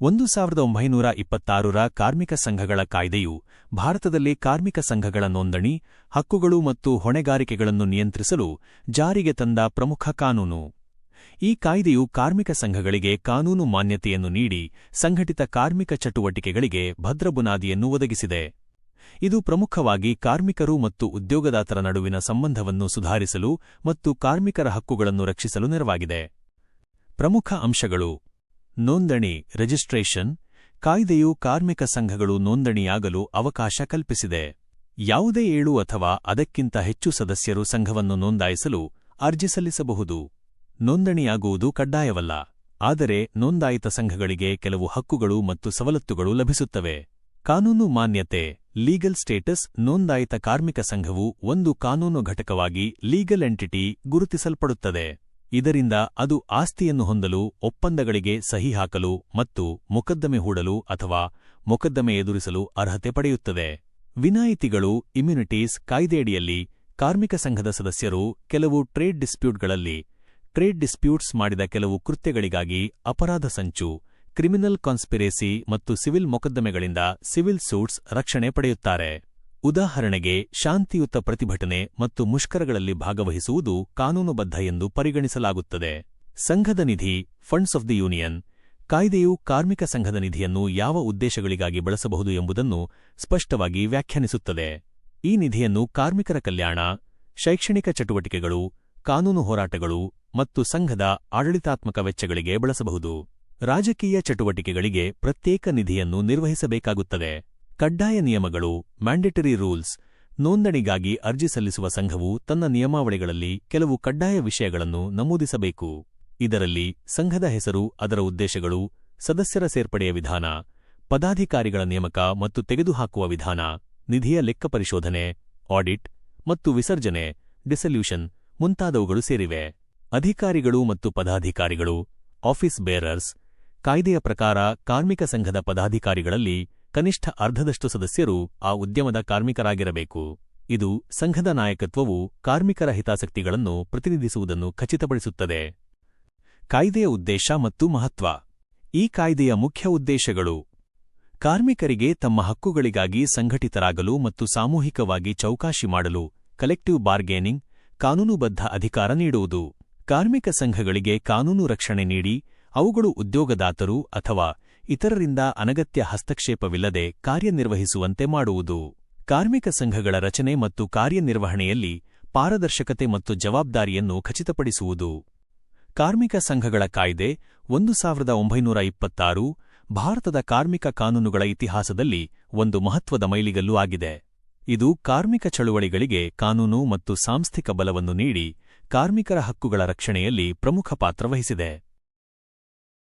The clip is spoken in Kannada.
ಒಂದು ಸಾವಿರದ ಒಂಬೈನೂರ ಇಪ್ಪತ್ತಾರರ ಕಾರ್ಮಿಕ ಸಂಘಗಳ ಕಾಯ್ದೆಯು ಭಾರತದಲ್ಲಿ ಕಾರ್ಮಿಕ ಸಂಘಗಳ ನೋಂದಣಿ, ಹಕ್ಕುಗಳು ಮತ್ತು ಹೊಣೆಗಾರಿಕೆಗಳನ್ನು ನಿಯಂತ್ರಿಸಲು ಜಾರಿಗೆ ತಂದ ಪ್ರಮುಖ ಕಾನೂನು. ಈ ಕಾಯ್ದೆಯು ಕಾರ್ಮಿಕ ಸಂಘಗಳಿಗೆ ಕಾನೂನು ಮಾನ್ಯತೆಯನ್ನು ನೀಡಿ ಸಂಘಟಿತ ಕಾರ್ಮಿಕ ಚಟುವಟಿಕೆಗಳಿಗೆ ಭದ್ರಬುನಾದಿಯನ್ನು ಒದಗಿಸಿದೆ. ಇದು ಪ್ರಮುಖವಾಗಿ ಕಾರ್ಮಿಕರು ಮತ್ತು ಉದ್ಯೋಗದಾತರ ನಡುವಿನ ಸಂಬಂಧವನ್ನು ಸುಧಾರಿಸಲು ಮತ್ತು ಕಾರ್ಮಿಕರ ಹಕ್ಕುಗಳನ್ನು ರಕ್ಷಿಸಲು ನೆರವಾಗಿದೆ. ಪ್ರಮುಖ ಅಂಶಗಳು. ನೋಂದಣಿ, ರಿಜಿಸ್ಟ್ರೇಷನ್, ಕಾಯ್ದೆಯು ಕಾರ್ಮಿಕ ಸಂಘಗಳು ನೋಂದಣಿಯಾಗಲು ಅವಕಾಶ ಕಲ್ಪಿಸಿದೆ. ಯಾವುದೇ ಏಳು ಅಥವಾ ಅದಕ್ಕಿಂತ ಹೆಚ್ಚು ಸದಸ್ಯರು ಸಂಘವನ್ನು ನೋಂದಾಯಿಸಲು ಅರ್ಜಿ ಸಲ್ಲಿಸಬಹುದು. ನೋಂದಣಿಯಾಗುವುದು ಕಡ್ಡಾಯವಲ್ಲ, ಆದರೆ ನೋಂದಾಯಿತ ಸಂಘಗಳಿಗೆ ಕೆಲವು ಹಕ್ಕುಗಳು ಮತ್ತು ಸವಲತ್ತುಗಳು ಲಭಿಸುತ್ತವೆ. ಕಾನೂನು ಮಾನ್ಯತೆ, ಲೀಗಲ್ ಸ್ಟೇಟಸ್, ನೋಂದಾಯಿತ ಕಾರ್ಮಿಕ ಸಂಘವು ಒಂದು ಕಾನೂನು ಘಟಕವಾಗಿ ಲೀಗಲ್ ಎಂಟಿಟಿ ಗುರುತಿಸಲ್ಪಡುತ್ತದೆ. ಇದರಿಂದ ಅದು ಆಸ್ತಿಯನ್ನು ಹೊಂದಲು, ಒಪ್ಪಂದಗಳಿಗೆ ಸಹಿ ಹಾಕಲು ಮತ್ತು ಮೊಕದ್ದಮೆ ಹೂಡಲು ಅಥವಾ ಮೊಕದ್ದಮೆ ಎದುರಿಸಲು ಅರ್ಹತೆ ಪಡೆಯುತ್ತದೆ. ವಿನಾಯಿತಿಗಳು, ಇಮ್ಯುನಿಟೀಸ್ ಕಾಯ್ದೆಯಡಿಯಲ್ಲಿ ಕಾರ್ಮಿಕ ಸಂಘದ ಸದಸ್ಯರು ಕೆಲವು ಟ್ರೇಡ್ ಡಿಸ್ಪ್ಯೂಟ್ಗಳಲ್ಲಿ, ಟ್ರೇಡ್ ಡಿಸ್ಪ್ಯೂಟ್ಸ್ ಮಾಡಿದ ಕೆಲವು ಕೃತ್ಯಗಳಿಗಾಗಿ ಅಪರಾಧ ಸಂಚು, ಕ್ರಿಮಿನಲ್ ಕಾನ್ಸ್ಪಿರೇಸಿ ಮತ್ತು ಸಿವಿಲ್ ಮೊಕದ್ದಮೆಗಳಿಂದ ಸಿವಿಲ್ ಸೂಟ್ಸ್ ರಕ್ಷಣೆ ಪಡೆಯುತ್ತಾರೆ. ಉದಾಹರಣೆಗೆ ಶಾಂತಿಯುತ ಪ್ರತಿಭಟನೆ ಮತ್ತು ಮುಷ್ಕರಗಳಲ್ಲಿ ಭಾಗವಹಿಸುವುದು ಕಾನೂನುಬದ್ಧ ಎಂದು ಪರಿಗಣಿಸಲಾಗುತ್ತದೆ. ಸಂಘದ ನಿಧಿ ಫಂಡ್ಸ್ ಆಫ್ ದಿ ಯೂನಿಯನ್ ಕಾಯ್ದೆಯು ಕಾರ್ಮಿಕ ಸಂಘದ ನಿಧಿಯನ್ನು ಯಾವ ಉದ್ದೇಶಗಳಿಗಾಗಿ ಬಳಸಬಹುದು ಎಂಬುದನ್ನು ಸ್ಪಷ್ಟವಾಗಿ ವ್ಯಾಖ್ಯಾನಿಸುತ್ತದೆ. ಈ ನಿಧಿಯನ್ನು ಕಾರ್ಮಿಕರ ಕಲ್ಯಾಣ, ಶೈಕ್ಷಣಿಕ ಚಟುವಟಿಕೆಗಳು, ಕಾನೂನು ಹೋರಾಟಗಳು ಮತ್ತು ಸಂಘದ ಆಡಳಿತಾತ್ಮಕ ವೆಚ್ಚಗಳಿಗೆ ಬಳಸಬಹುದು. ರಾಜಕೀಯ ಚಟುವಟಿಕೆಗಳಿಗೆ ಪ್ರತ್ಯೇಕ ನಿಧಿಯನ್ನು ನಿರ್ವಹಿಸಬೇಕಾಗುತ್ತದೆ. ಕಡ್ಡಾಯ ನಿಯಮಗಳು ಮ್ಯಾಂಡೇಟರಿ ರೂಲ್ಸ್ ನೋಂದಣಿಗಾಗಿ ಅರ್ಜಿ ಸಲ್ಲಿಸುವ ಸಂಘವು ತನ್ನ ನಿಯಮಾವಳಿಗಳಲ್ಲಿ ಕೆಲವು ಕಡ್ಡಾಯ ವಿಷಯಗಳನ್ನು ನಮೂದಿಸಬೇಕು. ಇದರಲ್ಲಿ ಸಂಘದ ಹೆಸರು, ಅದರ ಉದ್ದೇಶಗಳು, ಸದಸ್ಯರ ಸೇರ್ಪಡೆಯ ವಿಧಾನ, ಪದಾಧಿಕಾರಿಗಳ ನೇಮಕ ಮತ್ತು ತೆಗೆದುಹಾಕುವ ವಿಧಾನ, ನಿಧಿಯ ಲೆಕ್ಕ ಪರಿಶೋಧನೆ ಆಡಿಟ್ ಮತ್ತು ವಿಸರ್ಜನೆ ಡಿಸಲ್ಯೂಷನ್ ಮುಂತಾದವುಗಳು ಸೇರಿವೆ. ಅಧಿಕಾರಿಗಳು ಮತ್ತು ಪದಾಧಿಕಾರಿಗಳು ಆಫೀಸ್ ಬೇರರ್ಸ್ ಕಾಯ್ದೆಯ ಪ್ರಕಾರ ಕಾರ್ಮಿಕ ಸಂಘದ ಪದಾಧಿಕಾರಿಗಳಲ್ಲಿ ಕನಿಷ್ಠ ಅರ್ಧದಷ್ಟು ಸದಸ್ಯರು ಆ ಉದ್ಯಮದ ಕಾರ್ಮಿಕರಾಗಿರಬೇಕು. ಇದು ಸಂಘದ ನಾಯಕತ್ವವು ಕಾರ್ಮಿಕರ ಹಿತಾಸಕ್ತಿಗಳನ್ನು ಪ್ರತಿನಿಧಿಸುವುದನ್ನು ಖಚಿತಪಡಿಸುತ್ತದೆ. ಕಾಯ್ದೆಯ ಉದ್ದೇಶ ಮತ್ತು ಮಹತ್ವ. ಈ ಕಾಯ್ದೆಯ ಮುಖ್ಯ ಉದ್ದೇಶಗಳು. ಕಾರ್ಮಿಕರಿಗೆ ತಮ್ಮ ಹಕ್ಕುಗಳಿಗಾಗಿ ಸಂಘಟಿತರಾಗಲು ಮತ್ತು ಸಾಮೂಹಿಕವಾಗಿ ಚೌಕಾಶಿ ಮಾಡಲು ಕಲೆಕ್ಟಿವ್ ಬಾರ್ಗೇನಿಂಗ್ ಕಾನೂನುಬದ್ಧ ಅಧಿಕಾರ ನೀಡುವುದು. ಕಾರ್ಮಿಕ ಸಂಘಗಳಿಗೆ ಕಾನೂನು ರಕ್ಷಣೆ ನೀಡಿ, ಅವುಗಳು ಉದ್ಯೋಗದಾತರು ಅಥವಾ ಇತರರಿಂದ ಅನಗತ್ಯ ಹಸ್ತಕ್ಷೇಪವಿಲ್ಲದೆ ಕಾರ್ಯನಿರ್ವಹಿಸುವಂತೆ ಮಾಡುವುದು. ಕಾರ್ಮಿಕ ಸಂಘಗಳ ರಚನೆ ಮತ್ತು ಕಾರ್ಯನಿರ್ವಹಣೆಯಲ್ಲಿ ಪಾರದರ್ಶಕತೆ ಮತ್ತು ಜವಾಬ್ದಾರಿಯನ್ನು ಖಚಿತಪಡಿಸುವುದು. ಕಾರ್ಮಿಕ ಸಂಘಗಳ ಕಾಯ್ದೆ ಒಂದು ಸಾವಿರದ ಒಂಬೈನೂರ ಇಪ್ಪತ್ತಾರು ಭಾರತದ ಕಾರ್ಮಿಕ ಕಾನೂನುಗಳ ಇತಿಹಾಸದಲ್ಲಿ ಒಂದು ಮಹತ್ವದ ಮೈಲಿಗಲ್ಲು ಆಗಿದೆ. ಇದು ಕಾರ್ಮಿಕ ಚಳುವಳಿಗಳಿಗೆ ಕಾನೂನು ಮತ್ತು ಸಾಂಸ್ಥಿಕ ಬಲವನ್ನು ನೀಡಿ ಕಾರ್ಮಿಕರ ಹಕ್ಕುಗಳ ರಕ್ಷಣೆಯಲ್ಲಿ ಪ್ರಮುಖ ಪಾತ್ರ ವಹಿಸಿದೆ.